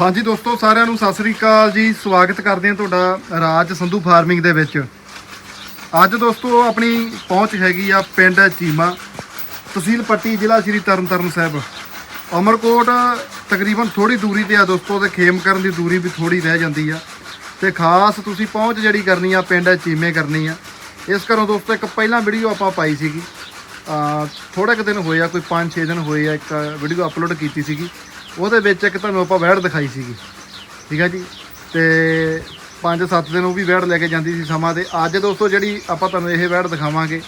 ਹਾਂਜੀ ਦੋਸਤੋ, ਸਾਰਿਆਂ ਨੂੰ ਸਤਿ ਸ੍ਰੀ ਅਕਾਲ ਜੀ। ਸਵਾਗਤ ਕਰਦੇ ਹਾਂ ਤੁਹਾਡਾ ਰਾਜ ਸੰਧੂ ਫਾਰਮਿੰਗ ਦੇ ਵਿੱਚ। ਅੱਜ ਦੋਸਤੋ, ਆਪਣੀ ਪਹੁੰਚ ਹੈਗੀ ਆ ਪਿੰਡ ਚੀਮਾ, ਤਹਿਸੀਲ ਪੱਟੀ, ਜ਼ਿਲ੍ਹਾ ਸ਼੍ਰੀ ਤਰਨਤਾਰਨ ਸਾਹਿਬ। ਅਮਰਕੋਟ ਤਕਰੀਬਨ ਥੋੜੀ ਦੂਰੀ ਤੇ ਆ ਦੋਸਤੋ ਤੇ ਖੇਮ ਕਰਨ ਦੀ ਦੂਰੀ ਵੀ ਥੋੜੀ ਰਹਿ ਜਾਂਦੀ ਆ। ਤੇ ਖਾਸ ਤੁਸੀਂ ਪਹੁੰਚ ਜਿਹੜੀ ਕਰਨੀ ਆ, ਪਿੰਡ ਚੀਮੇ ਕਰਨੀ ਆ। ਇਸ ਘਰੋਂ ਦੋਸਤੋ, ਇੱਕ ਪਹਿਲਾਂ ਵੀਡੀਓ ਆਪਾਂ ਪਾਈ ਸੀਗੀ। ਆ ਥੋੜੇ ਕੁ ਦਿਨ ਹੋਏ ਆ, ਕੋਈ 5-6 ਦਿਨ ਹੋਏ ਆ, ਇੱਕ ਵੀਡੀਓ ਅਪਲੋਡ ਕੀਤੀ ਸੀਗੀ। ਉਹਦੇ ਵਿੱਚ ਇੱਕ ਤੁਹਾਨੂੰ ਆਪਾਂ ਵੈੜ ਦਿਖਾਈ ਸੀਗੀ। ਠੀਕ ਹੈ ਜੀ? ਤੇ 5-7 ਦਿਨ ਉਹ ਵੀ ਵੈੜ ਲੈ ਕੇ ਜਾਂਦੀ ਸੀ ਸਮਾਂ ਤੇ। ਅੱਜ ਦੋਸਤੋ ਜਿਹੜੀ ਆਪਾਂ ਤੁਹਾਨੂੰ ਇਹ ਵੈੜ ਦਿਖਾਵਾਂਗੇ,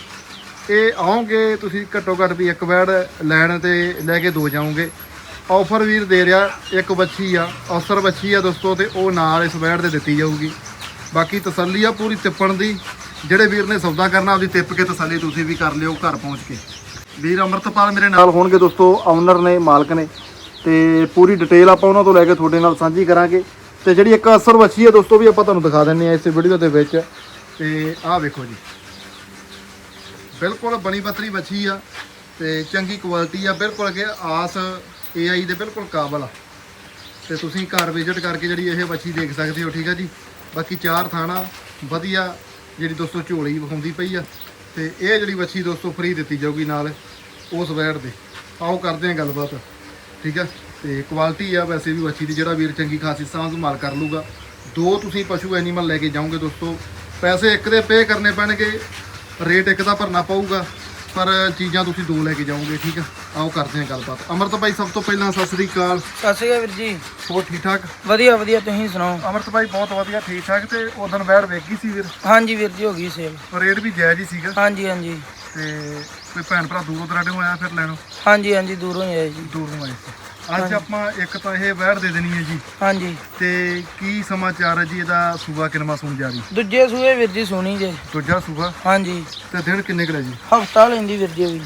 ਇਹ ਆਉਂਗੇ ਤੁਸੀਂ ਘੱਟੋ ਘੱਟ ਵੀ ਇੱਕ ਵੈੜ ਲੈਣ ਤੇ ਲੈ ਕੇ ਦੋ ਜਾਓਗੇ। ਆਫਰ ਵੀਰ ਦੇ ਰਿਹਾ ਇੱਕ ਬੱਚੀ ਆ, ਅਸਰ ਬੱਚੀ ਆ ਦੋਸਤੋ ਤੇ ਉਹ ਨਾਲ ਇਸ ਵੈੜ ਦੇ ਦਿੱਤੀ ਜਾਊਗੀ। ਬਾਕੀ ਤਸੱਲੀ ਆ ਪੂਰੀ ਤਿੱਪਣ ਦੀ, ਜਿਹੜੇ ਵੀਰ ਨੇ ਸੌਦਾ ਕਰਨਾ ਉਹਦੀ ਤਿੱਪ ਕੇ ਤਸੱਲੀ ਤੁਸੀਂ ਵੀ ਕਰ ਲਿਓ ਘਰ ਪਹੁੰਚ ਕੇ। ਵੀਰ ਅਮਰਤਪਾਲ ਮੇਰੇ ਨਾਲ ਹੋਣਗੇ ਦੋਸਤੋ ਓਨਰ ਨੇ, ਮਾਲਕ ਨੇ। ਤੇ ਪੂਰੀ ਡਿਟੇਲ ਆਪਾਂ ਉਹਨਾਂ ਤੋਂ ਲੈ ਕੇ ਤੁਹਾਡੇ ਨਾਲ ਸਾਂਝੀ ਕਰਾਂਗੇ। ਤੇ ਜਿਹੜੀ ਇੱਕ ਅਸਰ ਵੱਛੀ ਹੈ ਦੋਸਤੋ ਵੀ ਆਪਾਂ ਤੁਹਾਨੂੰ ਦਿਖਾ ਦਿੰਨੇ ਆ ਇਸ ਵੀਡੀਓ ਦੇ ਵਿੱਚ। ਤੇ ਆਹ ਵੇਖੋ ਜੀ। ਬਿਲਕੁਲ ਬਣੀ ਪਤਰੀ ਵੱਛੀ ਆ ਤੇ ਚੰਗੀ ਕੁਆਲਿਟੀ ਆ। ਬਿਲਕੁਲ ਕਿ ਆਸ AI ਦੇ ਬਿਲਕੁਲ ਕਾਬਲ ਆ। ਤੇ ਤੁਸੀਂ ਘਰ ਵਿਜ਼ਿਟ ਕਰਕੇ ਜਿਹੜੀ ਇਹ ਬੱਚੀ ਦੇਖ ਸਕਦੇ ਹੋ, ਠੀਕ ਆ ਜੀ? ਬਾਕੀ ਚਾਰ ਥਾਣਾ ਵਧੀਆ ਜਿਹੜੀ ਦੋਸਤੋ ਝੋਲੀ ਵਿਖਾਉਂਦੀ ਪਈ ਆ। ਤੇ ਇਹ ਜਿਹੜੀ ਵੱਛੀ ਦੋਸਤੋ ਫ੍ਰੀ ਦਿੱਤੀ ਜਾਊਗੀ ਨਾਲ, ਉਸ ਵੈੜ ਦੇ ਆਓ ਕਰਦੇ ਹਾਂ ਗੱਲਬਾਤ। ਠੀਕ ਆ ਤੇ ਕੁਆਲਿਟੀ ਆ, ਵੈਸੇ ਵੀ ਬੱਚੀ ਦੀ ਜਿਹੜਾ ਵੀਰ ਚੰਗੀ ਖਾਸੀ ਸਾਂਭ ਸੰਭਾਲ ਕਰ ਲੂਗਾ। ਦੋ ਤੁਸੀਂ ਪਸ਼ੂ ਐਨੀਮਲ ਲੈ ਕੇ ਜਾਓਗੇ ਦੋਸਤੋ, ਪੈਸੇ ਇੱਕ ਦੇ ਪੇ ਕਰਨੇ ਪੈਣਗੇ ਰੇਟ ਇੱਕ ਦਾ ਭਰਨਾ ਪਊਗਾ, ਪਰ ਚੀਜ਼ਾਂ ਤੁਸੀਂ ਦੋ ਲੈ ਕੇ ਜਾਓਗੇ, ਠੀਕ ਆ ਆਓ ਕਰਦੇ ਹਾਂ ਗੱਲਬਾਤ। ਅਮਰਤ ਭਾਈ ਸਭ ਤੋਂ ਪਹਿਲਾਂ ਸਤਿ ਸ੍ਰੀ ਅਕਾਲ। ਸਤਿ ਸ਼੍ਰੀ ਅਕਾਲ ਵੀਰ ਜੀ। ਹੋਰ ਠੀਕ ਠਾਕ ਵਧੀਆ ਵਧੀਆ ਤੁਸੀਂ ਸੁਣਾਓ? ਅਮਰਤ ਭਾਈ ਬਹੁਤ ਵਧੀਆ ਠੀਕ ਠਾਕ ਤੇ ਉਦੋਂ ਵੈੜ ਵੇਖੀ ਸੀ ਵੀਰ? ਹਾਂਜੀ ਵੀਰ ਜੀ ਹੋ ਗਈ ਸੇਲ ਰੇਟ ਵੀ ਜਾਇਜ਼ ਹੀ ਸੀਗਾ। ਹਾਂਜੀ ਹਾਂਜੀ। ਤੇ ਕੋਈ ਭੈਣ ਭਰਾ ਦੂਰੋਂ ਦਰਾਡੇੋਂ ਆਇਆ ਫਿਰ ਲੈਣੋ? ਹਾਂਜੀ ਹਾਂਜੀ ਦੂਰੋਂ ਹੀ ਆਏ ਜੀ। ਦੂਰੋਂ ਆਏ ਸੀ। ਅੱਜ ਆਪਾਂ ਇੱਕ ਤਾਂ ਇਹ ਵੈੜ ਦੇ ਦੇਣੀ ਹੈ ਜੀ। ਹਾਂਜੀ। ਤੇ ਕੀ ਸਮਾਚਾਰ ਹੈ ਜੀ ਇਹਦਾ? ਸੂਬਾ ਕਿਨਮਾ ਸੁਣ ਜਾ ਰਹੀ? ਦੂਜੇ ਸੂਏ ਵੀਰ ਜੀ ਸੋਣੀ ਜੇ। ਦੂਜਾ ਸੂਬਾ? ਹਾਂਜੀ। ਤੇ ਦਿਨ ਕਿੰਨੇ ਕੁ ਲੈ ਜੀ ਹਫਤਾ ਲੈਂਦੀ ਵੀਰ ਜੀ ਵੀ।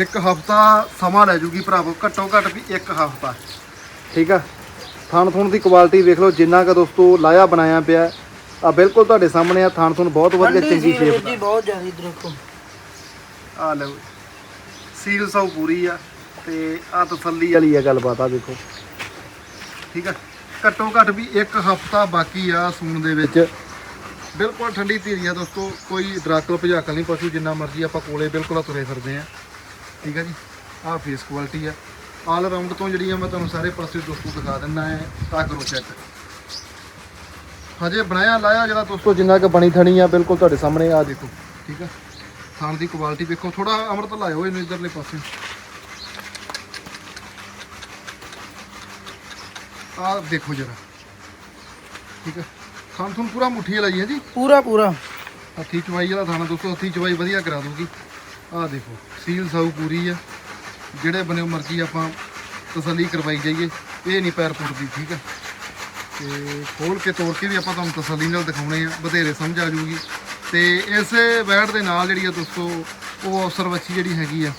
ਇੱਕ ਹਫਤਾ ਸਮਾਂ ਲੈ ਜੂਗੀ ਭਰਾਵੋ ਘੱਟੋ ਘੱਟ ਵੀ ਇੱਕ ਹਫਤਾ। ਠੀਕ ਆ? ਥਣ ਥੁਣ ਦੀ ਕੁਆਲਿਟੀ ਵੇਖ ਲਓ ਜਿੰਨਾ ਕ ਦੋਸਤੋ ਲਾਇਆ ਬਣਾਇਆ ਪਿਆ। ਆ ਬਿਲਕੁਲ ਤੁਹਾਡੇ ਸਾਹਮਣੇ ਆ ਥਣ ਥੁਣ ਬਹੁਤ ਵਧੀਆ ਚੰਗੀ ਸ਼ੇਪ ਜੀ ਬਹੁਤ ਜ਼ਿਆਦਾ ਇਧਰ ਦੇਖੋ ਆ ਲਓ ਸੀਲ ਸੌ ਪੂਰੀ ਆ ਤੇ ਆ ਤਸੱਲੀ ਵਾਲੀ ਆ ਗੱਲਬਾਤ ਆ ਦੇਖੋ। ਠੀਕ ਆ? ਘੱਟੋ ਘੱਟ ਵੀ ਇੱਕ ਹਫਤਾ ਬਾਕੀ ਆ ਸੂਣ ਦੇ ਵਿੱਚ। ਬਿਲਕੁਲ ਠੰਡੀ ਧੀਰੀ ਆ ਦੋਸਤੋ ਕੋਈ ਡਰਾਕਲ ਭਜਾਕਲ ਨਹੀਂ ਪਸ਼ੂ ਜਿੰਨਾ ਮਰਜ਼ੀ ਆਪਾਂ ਕੋਲੇ ਬਿਲਕੁਲ ਤੁਰੇ ਫਿਰਦੇ ਆ। ਠੀਕ ਆ ਜੀ। ਆਹ ਫੇਸ ਕੁਆਲਿਟੀ ਆ। ਆਲ ਰਾਉਂਡ ਤੋਂ ਜਿਹੜੀ ਆ ਮੈਂ ਤੁਹਾਨੂੰ ਸਾਰੇ ਪਾਸੇ ਦੋਸਤੋ ਦਿਖਾ ਦਿੰਦਾ ਹੈ ਤਾਂ ਕਰੋ ਚੈੱਕ ਹਜੇ ਬਣਾਇਆ ਲਾਇਆ ਜਿਹੜਾ ਦੋਸਤੋ ਜਿੰਨਾ ਕਿ ਬਣੀ ਥਣੀ ਆ ਬਿਲਕੁਲ ਤੁਹਾਡੇ ਸਾਹਮਣੇ ਆ ਦੇਖੋ। ਠੀਕ ਆ। ਥਾਣ ਦੀ ਕੁਆਲਿਟੀ ਵੇਖੋ। ਥੋੜਾ ਅਮਰਤ ਲਾਇਓ ਇਹਨੂੰ ਇਧਰਲੇ ਪਾਸੇ। ਆਹ ਦੇਖੋ ਜਰਾ। ਠੀਕ ਆ। ਥਾਣ ਥੁਣ ਪੂਰਾ ਮੁੱਠੀ ਹੀ ਹੈ ਜੀ? ਪੂਰਾ ਪੂਰਾ। ਹੱਥੀ ਚਵਾਈ ਵਾਲਾ ਥਾਣਾ ਦੋਸਤੋ। ਹੱਥੀ ਚਵਾਈ ਵਧੀਆ ਕਰਾ ਦੂਗੀ ਆਹ ਦੇਖੋ ਸੀਲ ਸਾਊ ਪੂਰੀ ਆ। ਜਿਹੜੇ ਬਨੇ ਮਰਜ਼ੀ ਆਪਾਂ ਤਸੱਲੀ ਕਰਵਾਈ ਜਾਈਏ। ਇਹ ਨਹੀਂ ਪੈਰ ਪੁੱਟਦੀ, ਠੀਕ ਆ? ਤੇ ਖੋਲ ਕੇ ਤੋੜ ਕੇ ਵੀ ਆਪਾਂ ਤੁਹਾਨੂੰ ਤਸੱਲੀ ਨਾਲ ਦਿਖਾਉਣੇ ਆ। ਬਥੇਰੇ ਸਮਝ ਆ ਜੂਗੀ। ਤੇ ਇਸ ਬੈਟ ਦੇ ਨਾਲ ਜਿਹੜੀ ਆ ਦੋਸਤੋ, ਉਹ ਅਫਸਰ ਵੱਛੀ ਜਿਹੜੀ ਹੈਗੀ ਆ,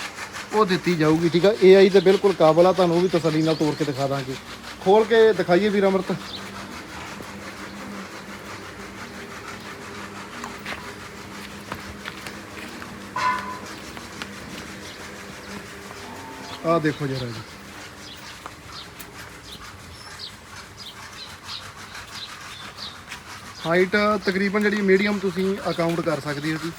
ਉਹ ਦਿੱਤੀ ਜਾਊਗੀ, ਠੀਕ ਆ? AI ਤੇ ਬਿਲਕੁਲ ਕਾਬਲ ਆ, ਤੁਹਾਨੂੰ ਉਹ ਵੀ ਤਸੱਲੀ ਨਾਲ ਤੋੜ ਕੇ ਦਿਖਾ ਦਾਂਗੇ। ਖੋਲ ਕੇ ਦਿਖਾਈਏ ਵੀਰ ਅਮਰਤ। ਆਹ ਦੇਖੋ ਜਰਾ ਜੀ। ਹਾਈਟ ਤਕਰੀਬਨ ਜਿਹੜੀ ਮੀਡੀਅਮ ਤੁਸੀਂ ਅਕਾਊਂਟ ਕਰ ਸਕਦੇ ਹੋ ਜੀ।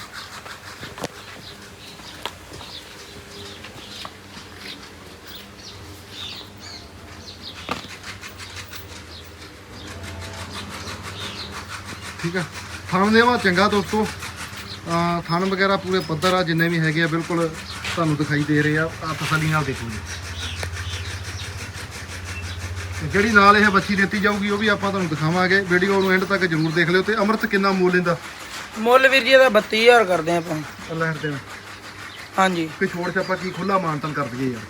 ਠੀਕ ਆ। ਥਣ ਦੇਵਾ ਚੰਗਾ ਦੋਸਤੋ। ਆ ਥਣ ਵਗੈਰਾ ਪੂਰੇ ਪੱਧਰ ਆ, ਜਿੰਨੇ ਵੀ ਹੈਗੇ ਆ, ਬਿਲਕੁਲ ਤੁਹਾਨੂੰ ਦਿਖਾਈ ਦੇ ਰਹੇ ਆ ਆ ਤਸੱਲੀ ਨਾਲ ਦੇਖੋ ਜੀ। ਤੇ ਜਿਹੜੀ ਨਾਲ ਇਹ ਬੱਚੀ ਦਿੱਤੀ ਜਾਊਗੀ ਉਹ ਵੀ ਆਪਾਂ ਤੁਹਾਨੂੰ ਦਿਖਾਵਾਂਗੇ। ਵੀਡੀਓ ਨੂੰ ਐਂਡ ਤੱਕ ਜਰੂਰ ਦੇਖ ਲਿਓ ਤੇ ਅਮਰਤ ਕਿੰਨਾ ਮੁੱਲ ਇਹਦਾ? ਮੁੱਲ ਵੀਰ ਜੀ ਇਹਦਾ 32000 ਕਰਦੇ ਆਪਾਂ। ਲੈਣ ਦੇਣਾ ਹਾਂਜੀ। ਕੋਈ ਛੋੜ ਛਾਪਾ ਕੀ ਖੁੱਲਾ ਮਾਨਤਨ ਕਰ ਦਈਏ ਯਾਰ।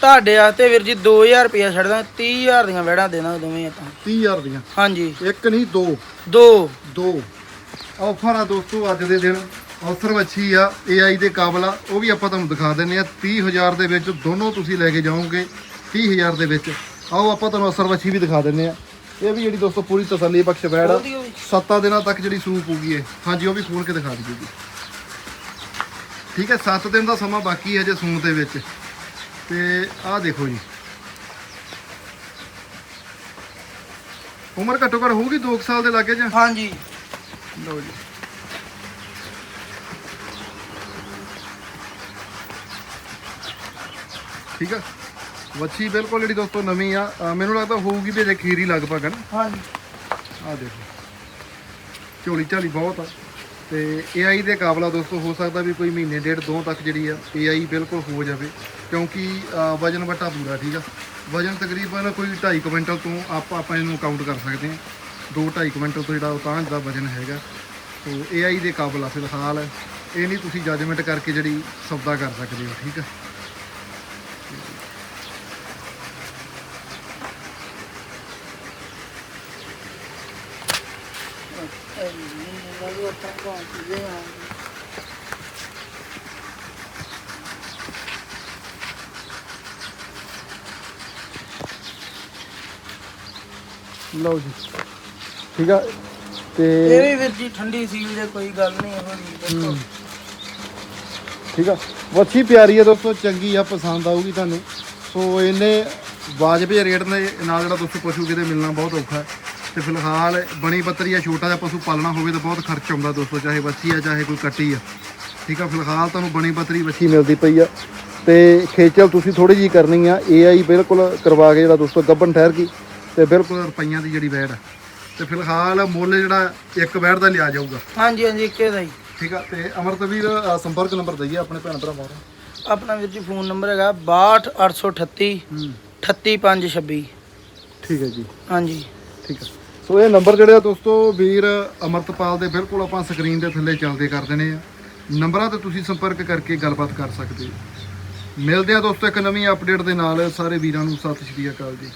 ਤੁਹਾਡੇ ਵਾਸਤੇ ਵੀਰ ਜੀ 2000 ਰੁਪਇਆ ਛੱਡਦਾ 30000 ਦੀਆਂ ਵੈੜਾਂ ਦੇਣਾ ਦੋਵੇਂ ਆਪਾਂ। 30000 ਦੀਆਂ? ਹਾਂਜੀ। ਇੱਕ ਨਹੀਂ ਦੋ। ਦੋ। ਦੋ। ਆਫਰ ਆ ਦੋਸਤੋ ਅੱਜ ਦੇ ਦਿਨ। ਆਫਰ ਵੱਛੀ ਆ AI ਦੇ ਕਾਬਲ ਆ ਉਹ ਵੀ ਆਪਾਂ ਤੁਹਾਨੂੰ ਦਿਖਾ ਦਿੰਨੇ ਆ 30000 ਦੇ ਵਿੱਚ ਦੋਨੋਂ ਤੁਸੀਂ ਲੈ ਕੇ ਜਾਓਗੇ 30000 ਦੇ ਵਿੱਚ। ਆਓ ਆਪਾਂ ਤੁਹਾਨੂੰ ਅਸਰ ਵੱਛੀ ਵੀ ਦਿਖਾ ਦਿੰਨੇ ਆ ਇਹ ਵੀ ਜਿਹੜੀ ਦੋਸਤੋ ਪੂਰੀ ਤਸੱਲੀ ਬਖਸ਼ ਬੈੜ ਆ। ਸੱਤਾਂ ਦਿਨਾਂ ਤੱਕ ਜਿਹੜੀ ਸੂਪ ਹੋਊਗੀ ਇਹ। ਹਾਂਜੀ ਉਹ ਵੀ ਖੋਲ ਕੇ ਦਿਖਾ ਜੀ। ਠੀਕ ਹੈ 7 ਦਿਨ ਦਾ ਸਮਾਂ ਬਾਕੀ ਹੈ ਜੇ ਸੂਣ ਦੇ ਵਿੱਚ। ਤੇ ਆਹ ਦੇਖੋ ਜੀ। ਉਮਰ ਘੱਟੋ ਘੱਟ ਹੋਊਗੀ 2 ਸਾਲ ਦੇ ਲਾਗੇ ਜਾਂ? ਹਾਂਜੀ। ਲਓ ਜੀ। ਠੀਕ ਆ? ਵੱਛੀ ਬਿਲਕੁਲ ਜਿਹੜੀ ਦੋਸਤੋ ਨਵੀਂ ਆ। ਮੈਨੂੰ ਲੱਗਦਾ ਹੋਊਗੀ ਵੀ ਅਜੇ ਖੀਰੀ ਲਗਭਗ ਹਨ ਹਾਂਜੀ। ਆ ਦੇਖੋ। ਝੋਲੀ ਝਾਲੀ ਬਹੁਤ ਆ। ਤੇ AI ਦੇ ਕਾਬਲਾ ਦੋਸਤੋ ਹੋ ਸਕਦਾ ਵੀ ਕੋਈ ਮਹੀਨੇ ਡੇਢ ਦੋ ਤੱਕ ਜਿਹੜੀ ਆ AI ਬਿਲਕੁਲ ਹੋ ਜਾਵੇ। ਕਿਉਂਕਿ ਵਜਨ ਵਟਾ ਪੂਰਾ ਠੀਕ ਆ? ਵਜਨ ਤਕਰੀਬਨ ਕੋਈ 2.5 ਕੁਇੰਟਲ ਤੋਂ ਆਪਾਂ ਆਪਾਂ ਇਹਨੂੰ ਕਾਊਂਟ ਕਰ ਸਕਦੇ ਹਾਂ। 2.5 ਕੁਇੰਟਲ ਤੋਂ ਜਿਹੜਾ ਤਾਂ ਦਾ ਵਜਨ ਹੈਗਾ। ਸੋ AI ਦੇ ਕਾਬਲ ਆ ਫਿਲਹਾਲ ਇਹ ਨਹੀਂ ਤੁਸੀਂ ਜੱਜਮੈਂਟ ਕਰਕੇ ਜਿਹੜੀ ਸੌਦਾ ਕਰ ਸਕਦੇ ਹੋ ਠੀਕ ਆ? ਲਓ ਜੀ। ਠੀਕ ਆ ਤੇ ਇਹ ਵੀ ਵੀਰ ਜੀ ਠੰਡੀ ਸੀਲ ਦੇ ਕੋਈ ਗੱਲ ਨਹੀਂ ਇਹੋ ਜੀ ਦੇਖੋ। ਠੀਕ ਆ ਵੱਛੀ ਪਿਆਰੀ ਆ ਦੋਸਤੋ ਚੰਗੀ ਆ ਪਸੰਦ ਆਊਗੀ ਤੁਹਾਨੂੰ। ਸੋ ਇਹਨੇ ਵਾਜਬ ਜਿਹੇ ਰੇਟ ਦੇ ਨਾਲ ਜਿਹੜਾ ਦੋਸਤੋ ਪਸ਼ੂ ਕਿਤੇ ਮਿਲਣਾ ਬਹੁਤ ਔਖਾ ਹੈ। ਤੇ ਫਿਲਹਾਲ ਬਣੀ ਬੱਤਰੀ ਆ ਛੋਟਾ ਜਿਹਾ ਪਸ਼ੂ ਪਾਲਣਾ ਹੋਵੇ ਤਾਂ ਬਹੁਤ ਖਰਚ ਆਉਂਦਾ ਦੋਸਤੋ ਚਾਹੇ ਵੱਛੀ ਆ ਚਾਹੇ ਕੋਈ ਕੱਟੀ ਆ। ਠੀਕ ਆ ਫਿਲਹਾਲ ਤੁਹਾਨੂੰ ਬਣੀ ਬੱਤਰੀ ਵੱਛੀ ਮਿਲਦੀ ਪਈ ਆ। ਤੇ ਖੇਚਲ ਤੁਸੀਂ ਥੋੜੀ ਜੀ ਕਰਨੀ ਆ AI ਬਿਲਕੁਲ ਕਰਵਾ ਕੇ ਜਿਹੜਾ ਦੋਸਤੋ ਗੱਬਨ ਠਹਿਰ ਗਈ ਤੇ ਬਿਲਕੁਲ ਰੁਪਈਆਂ ਦੀ ਜਿਹੜੀ ਵੈੜ ਆ। ਤੇ ਫਿਲਹਾਲ ਮੁੱਲ ਜਿਹੜਾ ਇੱਕ ਵੈੜ ਦਾ ਲਿਆ ਜਾਊਗਾ। ਹਾਂਜੀ ਹਾਂਜੀ ਇੱਕੇ ਦਾ ਹੀ। ਠੀਕ ਆ ਤੇ ਅਮਰਤਵੀਰ ਸੰਪਰਕ ਨੰਬਰ ਦਈਏ ਆਪਣੇ ਭੈਣ ਭਰਾਵਾਂ ਦਾ। ਆਪਣਾ ਵੀਰ ਜੀ ਫੋਨ ਨੰਬਰ ਹੈਗਾ 62838 ਹੂੰ। 38526 ਠੀਕ ਹੈ ਜੀ। ਹਾਂਜੀ। ਠੀਕ ਹੈ। ਸੋ ਇਹ ਨੰਬਰ ਜਿਹੜੇ ਆ ਦੋਸਤੋ ਵੀਰ ਅਮਰਤਪਾਲ ਦੇ ਬਿਲਕੁਲ ਆਪਾਂ ਸਕਰੀਨ ਦੇ ਥੱਲੇ ਚੱਲਦੇ ਕਰ ਦੇਣੇ ਆ। ਨੰਬਰਾਂ ਤੇ ਤੁਸੀਂ ਸੰਪਰਕ ਕਰਕੇ ਗੱਲਬਾਤ ਕਰ ਸਕਦੇ ਹੋ। ਮਿਲਦੇ ਆ ਦੋਸਤੋ ਇੱਕ ਨਵੀਂ ਅਪਡੇਟ ਦੇ ਨਾਲ। ਸਾਰੇ ਵੀਰਾਂ ਨੂੰ ਸਤਿ ਸ਼੍ਰੀ ਅਕਾਲ ਜੀ।